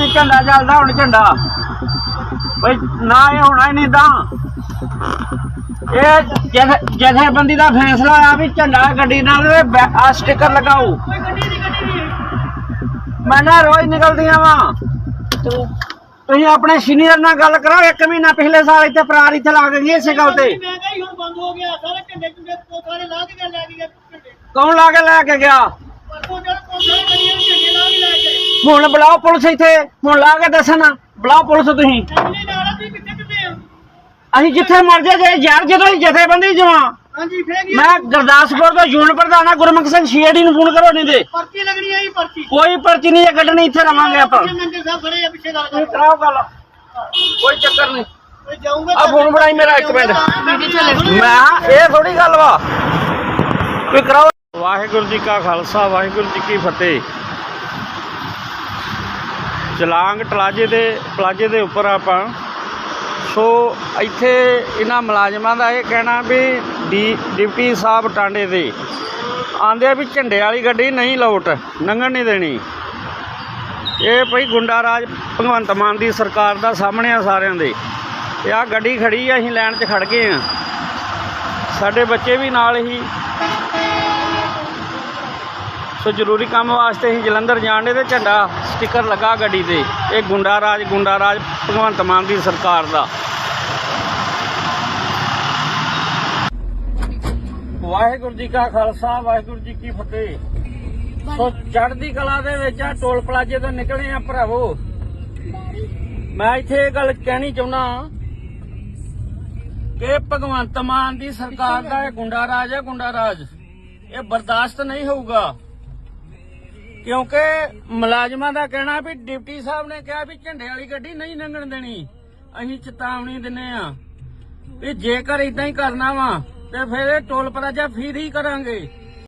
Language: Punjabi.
ਨਹੀਂ ਝੰਡਾ ਚੱਲਦਾ ਹੁਣ ਝੰਡਾ। ਬਈ ਨਾ ਇਹ ਹੋਣਾ ਹੀ ਨਹੀਂ ਤਾਂ। ਇਹ ਜਥੇ- ਜਥੇਬੰਦੀ ਦਾ ਫੈਸਲਾ ਆ ਵੀ ਝੰਡਾ ਗੱਡੀ ਨਾਲ ਆਹ ਸਟicker ਲਗਾਓ। ਮੈਂ ਨਾ ਰੋਜ਼ ਨਿਕਲਦੀਆਂ ਵਾ। ਤੁਸੀਂ ਆਪਣੇ ਸੀਨੀਅਰ ਨਾਲ ਗੱਲ ਕਰੋ ਇੱਕ ਮਹੀਨਾ ਪਿਛਲੇ ਸਾਲ ਇੱਥੇ ਫਰਾਰ ਇੱਥੇ ਲਾ ਕੇ ਗਏ ਇਸੇ ਗੱਲ ਤੇ। ਮੈਂ ਕਿਹਾ ਜੀ ਹੁਣ ਬੰਦ ਹੋ ਗਿਆ ਸਾਰੇ ਝੰਡੇ ਝੁੰਡੇ ਸਾਰੇ ਲਾ ਕੇ ਲੈ ਕੇ ਗਏ ਝੰਡੇ ਕੌਣ ਲਾ ਕੇ ਲੈ ਕੇ ਗਿਆ ਪਰਸੋਂ ਜਦ ਕੋਸਾਂ ਕਰੀਆਂ ਝੰਡੇ ਲਾ ਕੇ ਲੈ ਗਏ ਹੁਣ ਬੁਲਾਓ ਪੁਲਿਸ ਇੱਥੇ ਹੁਣ ਲਾ ਕੇ ਦੱਸਣਾ ਬੁਲਾਓ ਪੁਲਿਸ ਤੁਸੀਂ। ਨਹੀਂ ਨਾਲ ਤੁਸੀਂ ਕਿੱਥੇ ਕਿੱਥੇ ਆ? ਅਸੀਂ ਜਿੱਥੇ ਮਰਜ਼ੀ ਜੇ ਯਾਰ ਜਦੋਂ ਹੀ ਜਥੇਬੰਦੀ ਜਵਾਂ ਹਾਂਜੀ ਫੇਰ ਕੀ ਮੈਂ ਗੁਰਦਾਸਪੁਰ ਤੋਂ ਯੂਨਿਟ ਪ੍ਰਧਾਨ ਆ ਗੁਰਮੁਖ ਸਿੰਘ ਸ਼ੀਆਡੀ ਨੂੰ ਫੋਨ ਕਰੋ ਨਹੀਂ ਦੇ ਪਰਚੀ ਲੱਗਣੀ ਜੀ ਪਰਚੀ। ਕੋਈ ਪਰਚੀ ਨਹੀਂ ਹੈ ਕੱਢਣੀ ਇੱਥੇ ਰਵਾਂਗੇ ਆਪਾਂ। ਮੰਦਰ ਸਾਹਿਬ ਖੜੇ ਆ ਪਿੱਛੇ ਗੱਲ ਤੁਸੀਂ ਕਰ। ਕਰਾਓ ਗੱਲ ਕੋਈ ਚੱਕਰ ਨਹੀਂ। ਮੈਂ ਜਾਊਂਗਾ ਆ ਫੋਨ ਫੜਾਈ ਮੇਰਾ ਇੱਕ ਮਿੰਟ। ਮੈਂ ਇਹ ਥੋੜੀ ਗੱਲ ਵਾ। ਕੋਈ ਕਰਾਓ। ਵਾਹਿਗੁਰੂ ਜੀ ਕਾ ਖਾਲਸਾ ਵਾਹਿਗੁਰੂ ਜੀ ਕੀ ਫਤਿਹ। ਚਲਾਂਗ ਟਲਾਜੇ ਦੇ, ਪਲਾਜੇ ਦੇ ਉੱਪਰ ਆਪਾਂ। ਸੋ ਇੱਥੇ ਇਹਨਾਂ ਮੁਲਾਜ਼ਮਾਂ ਦਾ ਇਹ ਕਹਿਣਾ ਵੀ ਡੀ, ਡਿਪਟੀ ਸਾਹਿਬ ਟਾਂਡੇ ਦੇ। ਆਂਦੇ ਆ ਵੀ ਝੰਡੇ ਵਾਲੀ ਗੱਡੀ ਨਹੀਂ ਲੋਟ ਲੰਘਣ ਨਹੀਂ ਦੇਣੀ। ਇਹ ਭਈ ਗੁੰਡਾ ਰਾਜ ਭਗਵੰਤ ਮਾਨ ਦੀ ਸਰਕਾਰ ਦਾ ਸਾਹਮਣੇ ਆ ਸਾਰਿਆਂ ਦੇ। ਤੇ ਆ ਗੱਡੀ ਖੜੀ ਆ, ਅਸੀਂ ਲਾਈਨ 'ਚ ਖੜ ਗਏ ਆ। ਸਾਡੇ ਬੱਚੇ ਵੀ ਨਾਲ ਹੀ। ਸੋ ਜ਼ਰੂਰੀ ਕੰਮ ਵਾਸਤੇ ਹੀ ਜਲੰਧਰ ਜਾਣ ਜਾਣਦੇ ਤੇ ਝੰਡਾ ਸਟicker ਲੱਗਾ ਗੱਡੀ ਤੇ। ਇਹ ਗੁੰਡਾ ਰਾਜ ਗੁੰਡਾ ਰਾਜ ਭਗਵੰਤ ਮਾਨ ਦੀ ਸਰਕਾਰ ਦਾ। ਵਾਹਿਗੁਰੂ ਜੀ ਕਾ ਖਾਲਸਾ, ਵਾਹਿਗੁਰੂ ਜੀ ਕੀ ਫਤਿਹ। ਸੋ ਚੜ੍ਹਦੀ ਕਲਾ ਦੇ ਵਿੱਚ ਆ, ਟੋਲ ਪਲਾਜੇ ਤੋਂ ਨਿਕਲੇ ਆ ਭਰਾਵੋ। ਮੈਂ ਇੱਥੇ ਇਹ ਗੱਲ ਕਹਿਣੀ ਚਾਹੁੰਦਾ ਕਿ ਭਗਵੰਤ ਮਾਨ ਦੀ ਸਰਕਾਰ ਦਾ ਇਹ ਗੁੰਡਾ ਰਾਜ ਹੈ ਗੁੰਡਾ ਰਾਜ। ਇਹ ਬਰਦਾਸ਼ਤ ਨਹੀਂ ਹੋਊਗਾ। ਕਿਉਂਕਿ ਮੁਲਾਜ਼ਮਾਂ ਦਾ ਕਹਿਣਾ ਵੀ ਡਿਪਟੀ ਸਾਹਿਬ ਨੇ ਕਿਹਾ ਵੀ ਝੰਡੇ ਵਾਲੀ ਗੱਡੀ ਨਹੀਂ ਲੰਘਣ ਦੇਣੀ। ਅਸੀਂ ਚੇਤਾਵਨੀ ਦਿੰਨੇ ਆ ਵੀ ਜੇਕਰ ਇਦਾਂ ਹੀ ਕਰਨਾ ਵਾ, ਤੇ ਫਿਰ ਇਹ ਟੋਲ ਪਲਾਜ਼ਾ ਫੇਰ ਹੀ ਕਰਾਂਗੇ।